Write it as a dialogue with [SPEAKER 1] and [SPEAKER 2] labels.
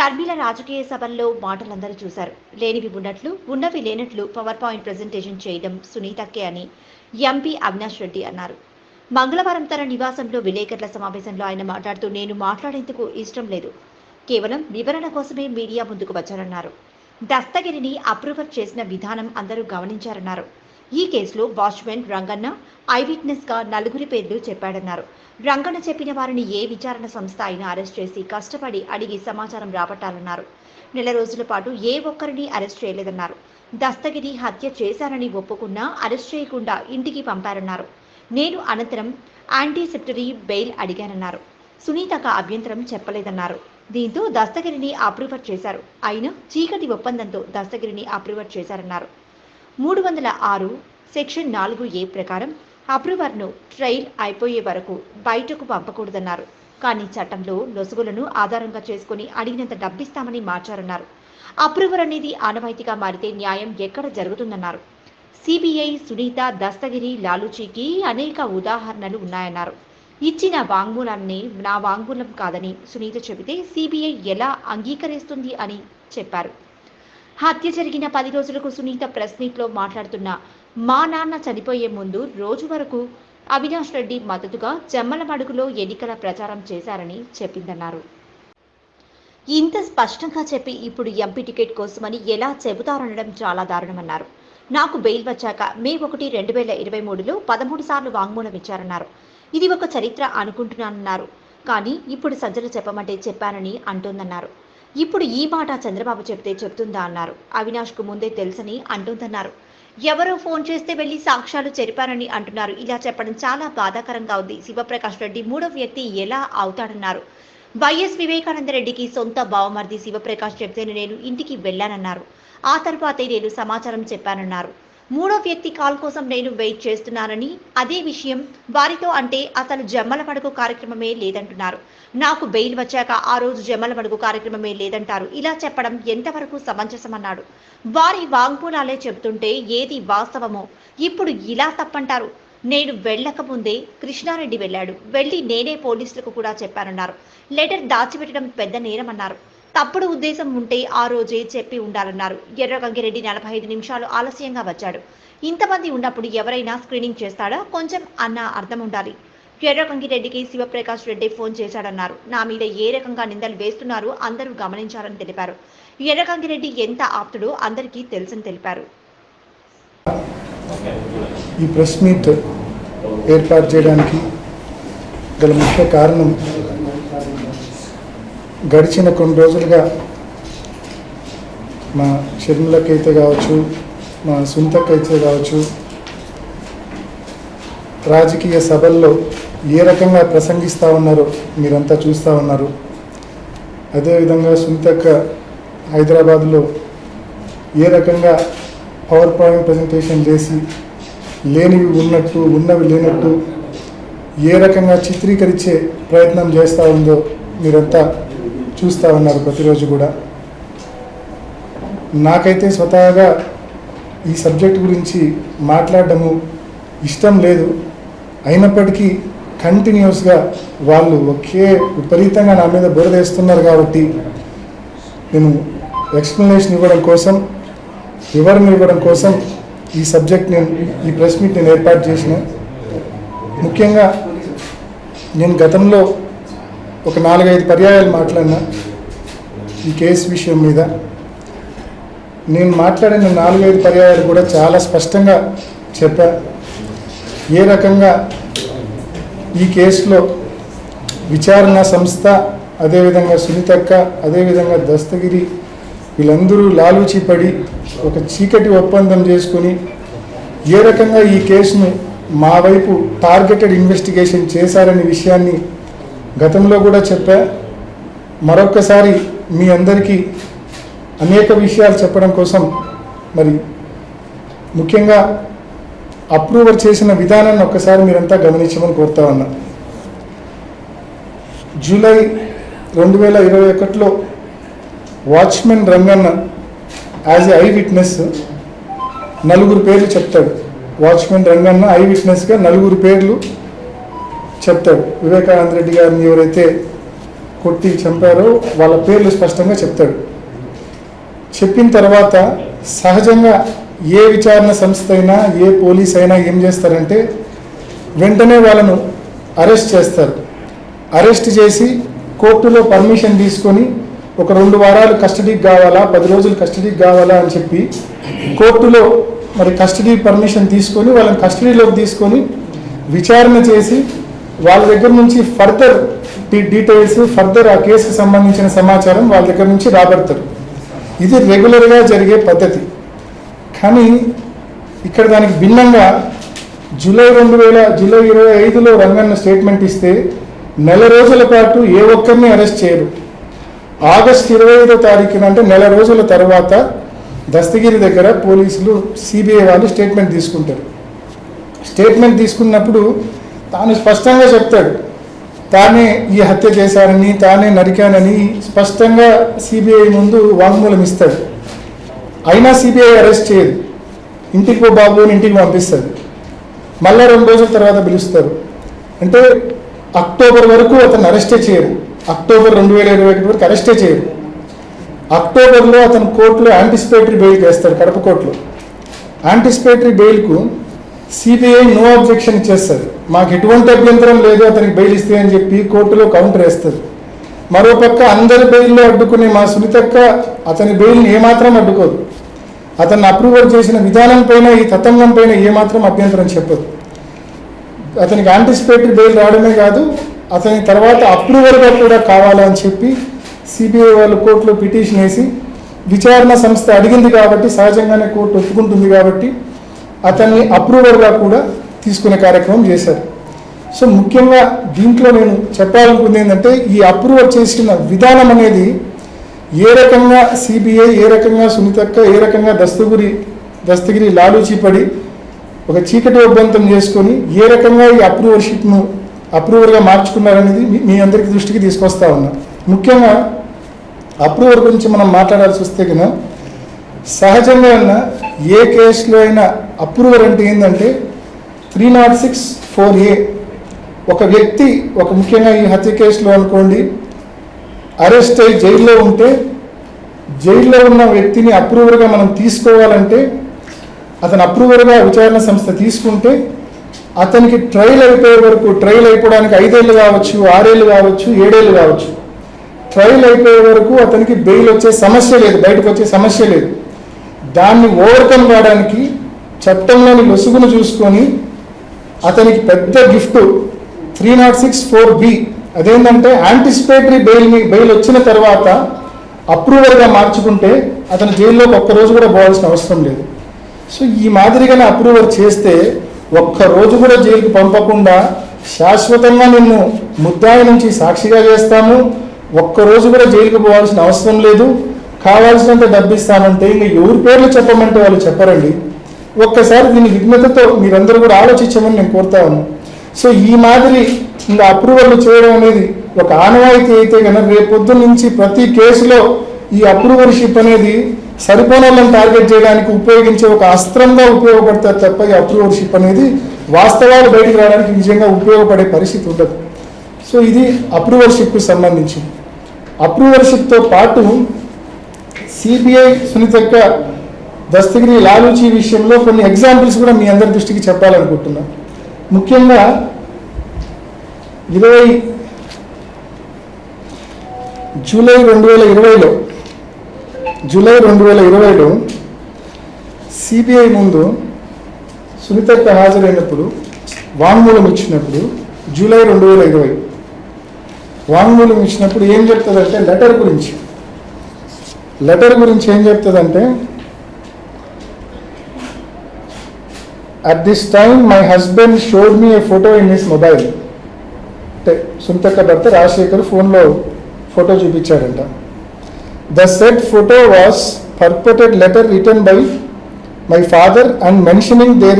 [SPEAKER 1] షర్మిల రాజకీయ సభల్లో మాటలందరూ చూశారు. లేనివి ఉన్నట్లు ఉన్నవి లేనట్లు పవర్ పాయింట్ ప్రజెంటేషన్ చేయడం సునీతక్కే అని ఎంపీ అవినాష్ రెడ్డి అన్నారు. మంగళవారం తన నివాసంలో విలేకరుల సమావేశంలో ఆయన మాట్లాడుతూ నేను మాట్లాడేందుకు ఇష్టం లేదు. కేవలం వివరణ కోసమే మీడియా ముందుకు వచ్చారన్నారు దస్తగిరిని అప్రూవల్ చేసిన విధానం అందరూ గమనించారన్నారు. ఈ కేసులో వాచ్మెన్ రంగన్న ఐ గా నలుగురి పేర్లు చెప్పాడన్నారు. రంగన్న చెప్పిన వారిని ఏ విచారణ సంస్థ అయినా అరెస్ట్ చేసి కష్టపడి అడిగి సమాచారం రాబట్టాలన్నారు. నెల రోజుల పాటు ఏ ఒక్కరిని అరెస్ట్ చేయలేదన్నారు. దస్తగిరి హత్య చేశారని ఒప్పుకున్నా అరెస్ట్ చేయకుండా ఇంటికి పంపారన్నారు. నేను అనంతరం యాంటీసెప్టరీ బెయిల్ అడిగానన్నారు. సునీతక అభ్యంతరం చెప్పలేదన్నారు. దీంతో దస్తగిరిని అప్రూవర్ చేశారు. అయినా చీకటి ఒప్పందంతో దస్తగిరిని అప్రూవర్ చేశారన్నారు. మూడు వందల ఆరు సెక్షన్ నాలుగు ఏ ప్రకారం అప్రూవర్ను ట్రయల్ అయిపోయే వరకు బయటకు పంపకూడదన్నారు. కానీ చట్టంలో లొసుగులను ఆధారంగా చేసుకుని అడిగినంత డబ్బిస్తామని మార్చారన్నారు. అప్రూవర్ అనేది ఆనవాయితీగా మారితే న్యాయం ఎక్కడ జరుగుతుందన్నారు. సిబిఐ సునీత దస్తగిరి లాలూచీకి అనేక ఉదాహరణలు ఉన్నాయన్నారు. ఇచ్చిన వాంగ్మూలాన్ని నా వాంగ్మూలం కాదని సునీత చెబితే సిబిఐ ఎలా అంగీకరిస్తుంది అని చెప్పారు. హత్య జరిగిన పది రోజులకు సునీత ప్రెస్ మీట్లో మాట్లాడుతున్న మా నాన్న చనిపోయే ముందు రోజు వరకు అవినాష్ రెడ్డి మద్దతుగా జమ్మలమడుగులో ఎన్నికల ప్రచారం చేశారని చెప్పిందన్నారు. ఇంత స్పష్టంగా చెప్పి ఇప్పుడు ఎంపీ టికెట్ కోసమని ఎలా చెబుతారనడం చాలా దారుణమన్నారు. నాకు బెయిల్ వచ్చాక మే ఒకటి రెండు వేల ఇరవై మూడులో పదమూడు సార్లు వాంగ్మూలం ఇచ్చారన్నారు. ఇది ఒక చరిత్ర అనుకుంటున్నానన్నారు. కానీ ఇప్పుడు సజ్జలు చెప్పమంటే చెప్పానని అంటోందన్నారు. ఇప్పుడు ఈ మాట చంద్రబాబు చెప్తే చెప్తుందా అన్నారు. అవినాష్కు ముందే తెలుసని అంటుందన్నారు. ఎవరో ఫోన్ చేస్తే వెళ్ళి సాక్ష్యాలు చెరిపారని అంటున్నారు. ఇలా చెప్పడం చాలా బాధాకరంగా ఉంది. శివప్రకాష్ రెడ్డి మూడో వ్యక్తి ఎలా అవుతాడన్నారు. వైఎస్ వివేకానంద రెడ్డికి సొంత బావమర్ది శివప్రకాష్ చెప్తేనే నేను ఇంటికి వెళ్ళానన్నారు. ఆ తర్వాతే నేను సమాచారం చెప్పానన్నారు. మూడో వ్యక్తి కాల్ కోసం నేను వెయిట్ చేస్తున్నానని అదే విషయం వారితో అంటే అసలు జమ్మల పడుగు కార్యక్రమమే లేదంటున్నారు. నాకు బెయిల్ వచ్చాక ఆ రోజు జమ్మల పడుగు కార్యక్రమమే లేదంటారు. ఇలా చెప్పడం ఎంతవరకు సమంజసమన్నాడు? వారి వాంగ్మూలాలే చెబుతుంటే ఏది వాస్తవమో ఇప్పుడు ఇలా తప్పంటారు. నేను వెళ్ళకముందే కృష్ణారెడ్డి వెళ్ళాడు. వెళ్ళి నేనే పోలీసులకు కూడా చెప్పానన్నారు. లెటర్ దాచిపెట్టడం పెద్ద నేరమన్నారు. తప్పుడు ఉద్దేశం ఉంటే ఆ రోజే చెప్పి ఉండాలన్నారు. ఎర్రగంగిరెడ్డి నలభై ఐదు నిమిషాలు ఆలస్యంగా వచ్చాడు. ఇంతమంది ఉన్నప్పుడు ఎవరైనా స్క్రీనింగ్ చేస్తాడా? కొంచెం అన్న అర్థం ఉండాలి. ఎర్రగంగిరెడ్డికి శివప్రకాష్ రెడ్డి ఫోన్ చేశాడన్నారు. నా మీద ఏ రకంగా నిందలు వేస్తున్నారు అందరూ గమనించాలని తెలిపారు. ఎర్రగంగిరెడ్డి ఎంత ఆప్తుడో అందరికీ తెలుసని తెలిపారు.
[SPEAKER 2] ఈ ప్రెస్ మీట్ ఏర్పాటు చేయడానికి గల ముఖ్య కారణం గడిచిన కొన్ని రోజులుగా మా షర్మిలకైతే కావచ్చు మా సుంతకైతే కావచ్చు రాజకీయ సభల్లో ఏ రకంగా ప్రసంగిస్తూ ఉన్నారో మీరంతా చూస్తూ ఉన్నారు. అదేవిధంగా సుంతక్క హైదరాబాద్లో ఏ రకంగా పవర్ పాయింట్ ప్రజెంటేషన్ చేసి లేనివి ఉన్నట్టు ఉన్నవి లేనట్టు ఏ రకంగా చిత్రీకరించే ప్రయత్నం చేస్తూ ఉందో మీరంతా చూస్తూ ఉన్నారు ప్రతిరోజు కూడా. నాకైతే స్వతహాగా ఈ సబ్జెక్ట్ గురించి మాట్లాడడము ఇష్టం లేదు. అయినప్పటికీ కంటిన్యూస్గా వాళ్ళు ఒకే విపరీతంగా నా మీద బురదేస్తున్నారు కాబట్టి నేను ఎక్స్ప్లెనేషన్ ఇవ్వడం కోసం వివరణ ఇవ్వడం కోసం ఈ సబ్జెక్ట్ నేను ఈ ప్రెస్ మీట్ నేను ఏర్పాటు చేసిన. ముఖ్యంగా నేను గతంలో ఒక నాలుగైదు పర్యాయాలు మాట్లాడినా ఈ కేసు విషయం మీద. నేను మాట్లాడిన నాలుగైదు పర్యాయాలు కూడా చాలా స్పష్టంగా చెప్పా. ఏ రకంగా ఈ కేసులో విచారణ సంస్థ అదేవిధంగా సునీతక్క అదేవిధంగా దస్తగిరి వీళ్ళందరూ లాలూచి పడి ఒక చీకటి ఒప్పందం చేసుకుని ఏ రకంగా ఈ కేసును మా వైపు టార్గెటెడ్ ఇన్వెస్టిగేషన్ చేశారనే విషయాన్ని గతంలో కూడా చెప్పా మరొక్కసారి మీ అందరికీ అనేక విషయాలు చెప్పడం కోసం మరి ముఖ్యంగా అప్రూవర్ చేసిన విధానాన్ని ఒక్కసారి మీరంతా గమనించమని కోరుతా ఉన్నా. జూలై రెండు వేల ఇరవై ఒకటిలో watchman Ranganna as a eyewitness నలుగురు పేర్లు చెప్తాడు. వాచ్మెన్ రంగన్న ఐ విట్నెస్గా నలుగురు పేర్లు చెప్తాడు వివేకానంద రెడ్డి గారిని ఎవరైతే కొట్టి చంపారో వాళ్ళ పేర్లు స్పష్టంగా చెప్తాడు. చెప్పిన తర్వాత సహజంగా ఏ విచారణ సంస్థ అయినా ఏ పోలీస్ అయినా ఏం చేస్తారంటే వెంటనే వాళ్ళను అరెస్ట్ చేస్తారు. అరెస్ట్ చేసి కోర్టులో పర్మిషన్ తీసుకొని ఒక రెండు వారాలు కస్టడీకి కావాలా పది రోజులు కస్టడీకి కావాలా అని చెప్పి కోర్టులో మరి కస్టడీ పర్మిషన్ తీసుకొని వాళ్ళని కస్టడీలోకి తీసుకొని విచారణ చేసి వాళ్ళ దగ్గర నుంచి ఫర్దర్ డీటెయిల్స్ ఫర్దర్ ఆ కేసుకు సంబంధించిన సమాచారం వాళ్ళ దగ్గర నుంచి రాబడతారు. ఇది రెగ్యులర్గా జరిగే పద్ధతి. కానీ ఇక్కడ దానికి భిన్నంగా జూలై రెండు వేల జూలై ఇరవై ఐదులో రంగన్న స్టేట్మెంట్ ఇస్తే నెల రోజుల పాటు ఏ ఒక్కరిని అరెస్ట్ చేయరు. ఆగస్ట్ ఇరవై ఐదో తారీఖున అంటే నెల రోజుల తర్వాత దస్తగిరి దగ్గర పోలీసులు సిబిఐ వాళ్ళు స్టేట్మెంట్ తీసుకుంటారు. స్టేట్మెంట్ తీసుకున్నప్పుడు తాను స్పష్టంగా చెప్తాడు. తానే ఈ హత్య చేశానని తానే నరికానని స్పష్టంగా సిబిఐ ముందు వాంగ్మూలం ఇస్తాడు. అయినా సిబిఐ అరెస్ట్ చేయదు. ఇంటికి పో బాబు అని ఇంటికి పంపిస్తుంది మళ్ళా రెండు రోజుల తర్వాత పిలుస్తారు. అంటే అక్టోబర్ వరకు అతను అరెస్టే చేయరు. అక్టోబర్ రెండు వేల ఇరవై ఒకటి వరకు అరెస్టే చేయరు. అక్టోబర్లో అతను కోర్టులో యాంటిసిపేటరీ బెయిల్ చేస్తాడు కడప కోర్టులో. యాంటిసిపేటరీ బెయిల్కు సిబిఐ నో అబ్జెక్షన్ చేస్తుంది. మాకు ఎటువంటి అభ్యంతరం లేదు అతనికి బెయిల్ ఇస్తే అని చెప్పి కోర్టులో కౌంటర్ వేస్తుంది. మరోపక్క అందరి బెయిల్లో అడ్డుకునే మా సునీతక్క అతని బెయిల్ని ఏమాత్రం అడ్డుకోదు. అతన్ని అప్రూవల్ చేసిన విధానం పైన ఈ తతంగం పైన ఏమాత్రం అభ్యంతరం చెప్పదు. అతనికి యాంటిసిపేటరీ బెయిల్ రావడమే కాదు అతని తర్వాత అప్రూవల్గా కూడా కావాలని చెప్పి సిబిఐ వాళ్ళు కోర్టులో పిటిషన్ వేసి విచారణ సంస్థ అడిగింది కాబట్టి సహజంగానే కోర్టు ఒప్పుకుంటుంది కాబట్టి అతన్ని అప్రూవర్గా కూడా తీసుకునే కార్యక్రమం చేశారు. సో ముఖ్యంగా దీంట్లో నేను చెప్పాలనుకుంది ఏంటంటే ఈ అప్రూవల్ చేసిన విధానం అనేది ఏ రకంగా సిబిఐ ఏ రకంగా సునీతక్క ఏ రకంగా దస్తగిరి దస్తగిరి లాలూచీపడి ఒక చీకటి ఒప్పంతం చేసుకొని ఏ రకంగా ఈ అప్రూవర్షిప్ను అప్రూవర్గా మార్చుకున్నారనేది మీ- మీ అందరికి దృష్టికి తీసుకొస్తా ఉన్నా. ముఖ్యంగా అప్రూవర్ గురించి మనం మాట్లాడాల్సి వస్తే కనుక సహజంగా ఉన్న ఏ కేసులో అయినా అప్రూవర్ అంటే ఏంటంటే three not six four A. ఒక వ్యక్తి ఒక ముఖ్యంగా ఈ హత్య కేసులో అనుకోండి అరెస్ట్ అయ్యి జైల్లో ఉంటే జైల్లో ఉన్న వ్యక్తిని అప్రూవర్గా మనం తీసుకోవాలంటే అతను అప్రూవర్గా విచారణ సంస్థ తీసుకుంటే అతనికి ట్రయల్ అయిపోయే వరకు ట్రయల్ అయిపోవడానికి ఐదేళ్ళు కావచ్చు ఆరేళ్ళు కావచ్చు ఏడేళ్ళు కావచ్చు. ట్రయల్ అయిపోయే వరకు అతనికి బెయిల్ వచ్చే సమస్య లేదు బయటకు వచ్చే సమస్య లేదు. దాన్ని ఓవర్కమ్ కావడానికి చట్టంలోని లొసుగును చూసుకొని అతనికి పెద్ద gift three not six four B. అదేంటంటే యాంటిసిపేటరీ బెయిల్ బెయిల్ వచ్చిన తర్వాత అప్రూవర్గా మార్చుకుంటే అతను జైల్లోకి ఒక్క రోజు కూడా పోవాల్సిన అవసరం లేదు. సో ఈ మాదిరిగానే అప్రూవర్ చేస్తే ఒక్క రోజు కూడా జైలుకి పంపకుండా శాశ్వతంగా నిన్ను ముద్దాయి నుంచి సాక్షిగా చేస్తాము. ఒక్క రోజు కూడా జైలుకి పోవాల్సిన అవసరం లేదు. కావాల్సినంత డబ్బు ఇంకా ఎవరి పేర్లు చెప్పమంటే వాళ్ళు చెప్పరండి. ఒక్కసారి దీని విఘ్నతతో మీరందరూ కూడా ఆలోచించమని నేను కోరుతా సో ఈ మాదిరి ఇంకా అప్రూవల్ చేయడం అనేది ఒక ఆనవాయితీ అయితే కనుక రేపొద్దు నుంచి ప్రతి కేసులో ఈ అప్రూవర్షిప్ అనేది సరిపోని టార్గెట్ చేయడానికి ఉపయోగించే ఒక అస్త్రంగా ఉపయోగపడతారు తప్ప ఈ అప్రూవర్షిప్ అనేది వాస్తవాలు బయటకు రావడానికి నిజంగా ఉపయోగపడే పరిస్థితి ఉండదు. సో ఇది అప్రూవర్షిప్కి సంబంధించి అప్రూవర్షిప్తో పాటు సిబిఐ సునీతక్క దస్తగిరి లాలూచి విషయంలో కొన్ని ఎగ్జాంపుల్స్ కూడా మీ అందరి దృష్టికి చెప్పాలనుకుంటున్నా. ముఖ్యంగా ఇరవై జూలై రెండు వేల ఇరవైలో జూలై రెండు వేల ఇరవైలో సిబిఐ ముందు సునీతక్క హాజరైనప్పుడు వాంగ్మూలం ఇచ్చినప్పుడు జూలై రెండు వేల ఇరవై వాంగ్మూలం ఇచ్చినప్పుడు ఏం చెప్తుందంటే లెటర్ గురించి. లెటర్ గురించి ఏం చెప్తుందంటే at this time my husband showed me a photo in his mobile అంటే సుంతక్క భర్త రాజశేఖర్ ఫోన్లో photo చూపించాడంట. The said photo was purported letter written by my father and mentioning there